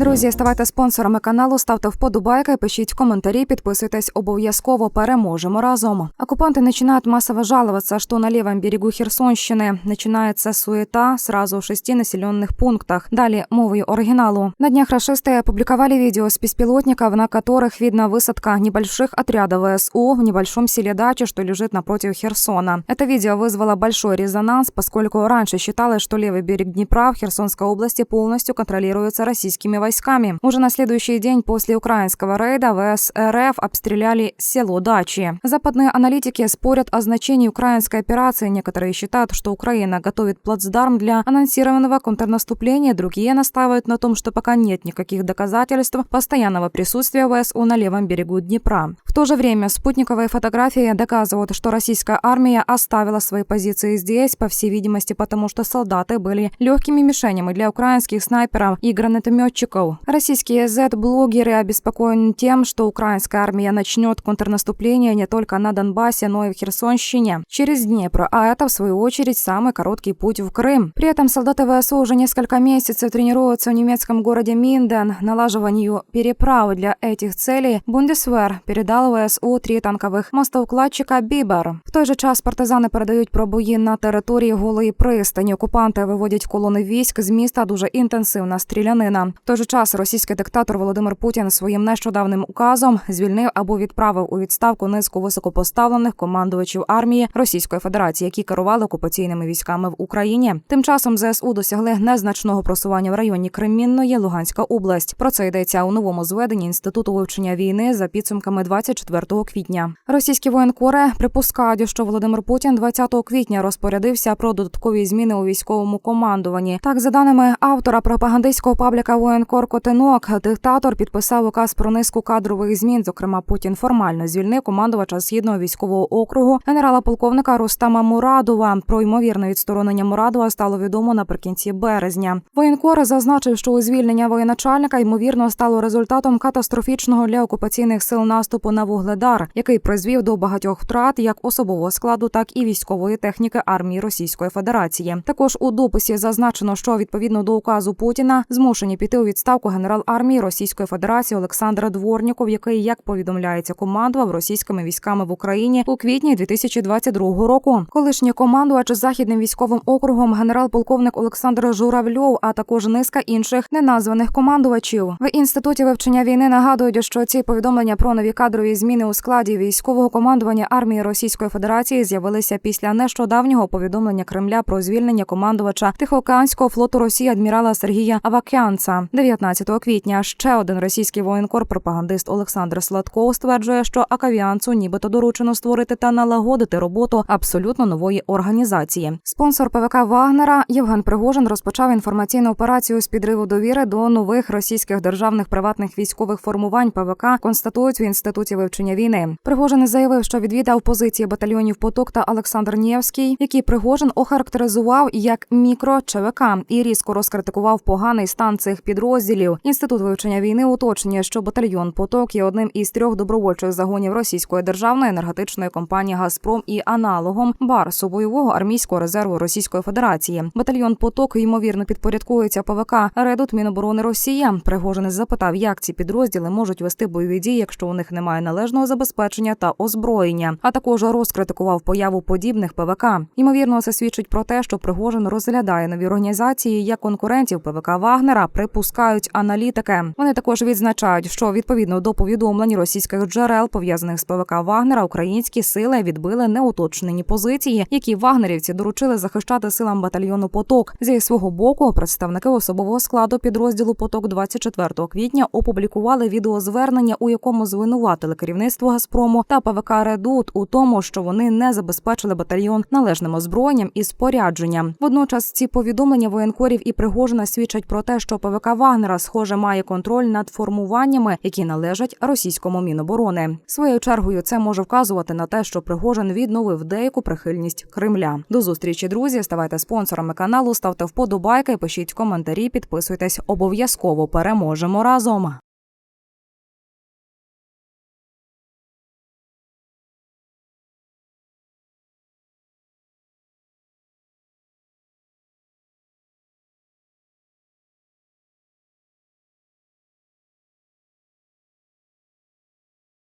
Друзі, ставайте спонсорами каналу, ставте вподобайки, пишіть коментарі, підписуйтесь обов'язково. Переможемо разом. Оккупанты начинают массово жаловаться, что на левом берегу Херсонщины начинается суета сразу в шести населенных пунктах. Далее мовою оригиналу. На днях рашисты опубликовали видео с беспилотников, на которых видно высадка небольших отрядов ВСУ в небольшом селе Дачи, что лежит напротив Херсона. Это видео вызвало большой резонанс, поскольку раньше считалось, что левый берег Днепра в Херсонской области полностью контролируется российскими войсками. Уже на следующий день после украинского рейда ВС РФ обстреляли село Дачи. Западные аналитики спорят о значении украинской операции. Некоторые считают, что Украина готовит плацдарм для анонсированного контрнаступления. Другие настаивают на том, что пока нет никаких доказательств постоянного присутствия ВСУ на левом берегу Днепра. В то же время спутниковые фотографии доказывают, что российская армия оставила свои позиции здесь, по всей видимости, потому что солдаты были легкими мишенями для украинских снайперов и гранатометчиков. Российские Z-блогеры обеспокоены тем, что украинская армия начнет контрнаступление не только на Донбассе, но и в Херсонщине через Днепр, а это, в свою очередь, самый короткий путь в Крым. При этом солдаты ВСУ уже несколько месяцев тренируются в немецком городе Минден налаживанию переправы для этих целей. Бундесвер передал ВСУ три танкових мостовкладчика «Бібер». В той же час партизани передають про бої на території голої пристані. Окупанти виводять колони військ з міста. Дуже інтенсивна стрілянина. В той же час російський диктатор Володимир Путін своїм нещодавним указом звільнив або відправив у відставку низку високопоставлених командувачів армії Російської Федерації, які керували окупаційними військами в Україні. Тим часом ЗСУ досягли незначного просування в районі Кремінної Луганська область. Про це йдеться у новому зведенні інституту вивчення війни за підсумками 24 квітня. Російські воєнкори припускають, що Володимир Путін 20 квітня розпорядився про додаткові зміни у військовому командуванні. Так, за даними автора пропагандистського пабліка воєнкор Котинок, диктатор підписав указ про низку кадрових змін. Зокрема, Путін формально звільнив командувача східного військового округу генерала полковника Рустама Мурадова. Про ймовірне відсторонення Мурадова стало відомо наприкінці березня. Воєнкор зазначив, що у звільнення воєначальника ймовірно стало результатом катастрофічного для окупаційних сил наступу на Вугледар, який призвів до багатьох втрат як особового складу, так і військової техніки армії Російської Федерації. Також у дописі зазначено, що відповідно до указу Путіна змушені піти у відставку генерал армії Російської Федерації Олександр Дворніков, який, як повідомляється, командував російськими військами в Україні у квітні 2022 року. Колишній командувач західним військовим округом генерал-полковник Олександр Журавльов, а також низка інших неназваних командувачів. В інституті вивчення війни нагадують, що ці повідомлення про нові кадрові зміни у складі військового командування армії Російської Федерації з'явилися після нещодавнього повідомлення Кремля про звільнення командувача Тихоокеанського флоту Росії адмірала Сергія Авакянца 19 квітня. Ще один російський воєнкор, пропагандист Олександр Сладков, стверджує, що Акавіанцу нібито доручено створити та налагодити роботу абсолютно нової організації. Спонсор ПВК Вагнера Євген Пригожин розпочав інформаційну операцію з підриву довіри до нових російських державних приватних військових формувань ПВК. Констатують в інституті вивчення війни. Пригожин заявив, що відвідав позиції батальйонів Поток та Олександр Нєвський, які Пригожин охарактеризував як мікро ЧВК і різко розкритикував поганий стан цих підрозділів. Інститут вивчення війни уточнює, що батальйон Поток є одним із трьох добровольчих загонів російської державної енергетичної компанії Газпром і аналогом Барсу бойового армійського резерву Російської Федерації. Батальйон Поток ймовірно підпорядкується ПВК Редут Міноборони Росія. Пригожин запитав, як ці підрозділи можуть вести бойові дії, якщо у них немає належного забезпечення та озброєння. А також розкритикував появу подібних ПВК. Ймовірно, це свідчить про те, що Пригожин розглядає нові організації як конкурентів ПВК Вагнера. Припускають аналітики. Вони також відзначають, що відповідно до повідомлень російських джерел пов'язаних з ПВК Вагнера, українські сили відбили неуточнені позиції, які вагнерівці доручили захищати силам батальйону Поток. Зі свого боку представники особового складу підрозділу Поток 24 квітня опублікували відеозвернення, у якому звинуватили керівництво Газпрому та ПВК Редут у тому, що вони не забезпечили батальйон належним озброєнням і спорядженням. Водночас ці повідомлення воєнкорів і Пригожина свідчать про те, що ПВК Вагнера, схоже, має контроль над формуваннями, які належать російському міноборони. Своєю чергою це може вказувати на те, що Пригожин відновив деяку прихильність Кремля. До зустрічі, друзі. Ставайте спонсорами каналу, ставте вподобайки, пишіть коментарі, підписуйтесь. Обов'язково переможемо разом.